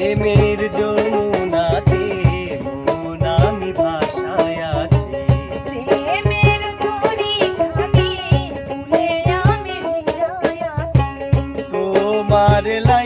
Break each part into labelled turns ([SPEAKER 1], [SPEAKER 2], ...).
[SPEAKER 1] প্রেমের যমুনাতে মন আমি ভাষায় আছে।
[SPEAKER 2] প্রেমের তরি খামে আমি মিলায় আছে।
[SPEAKER 1] তোমার লা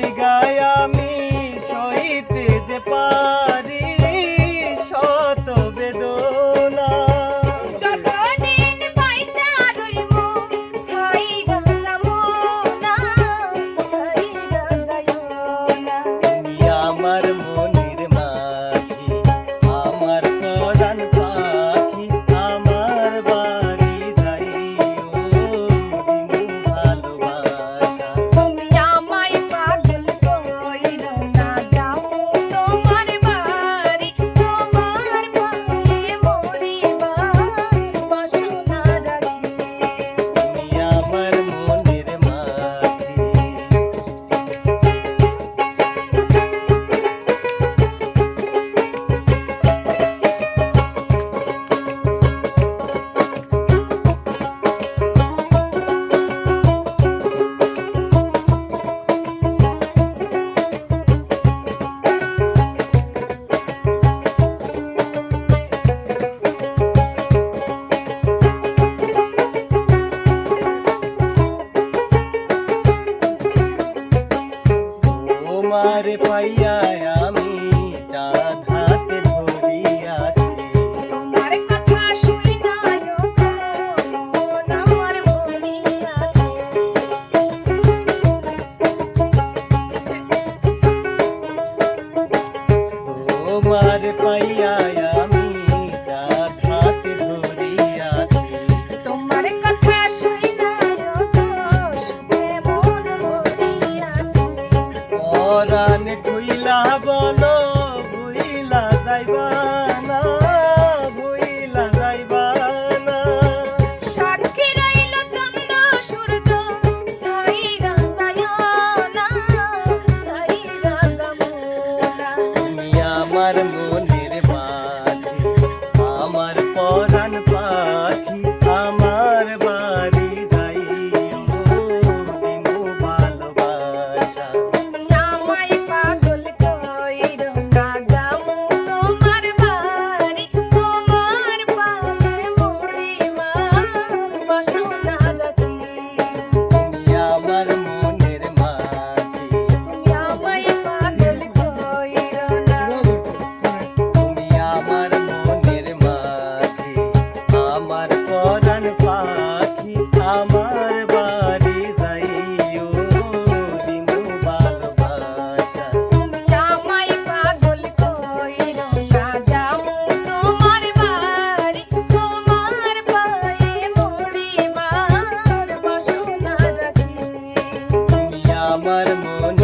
[SPEAKER 1] গান কইলা বলো বুইলা যাইবা। Mono.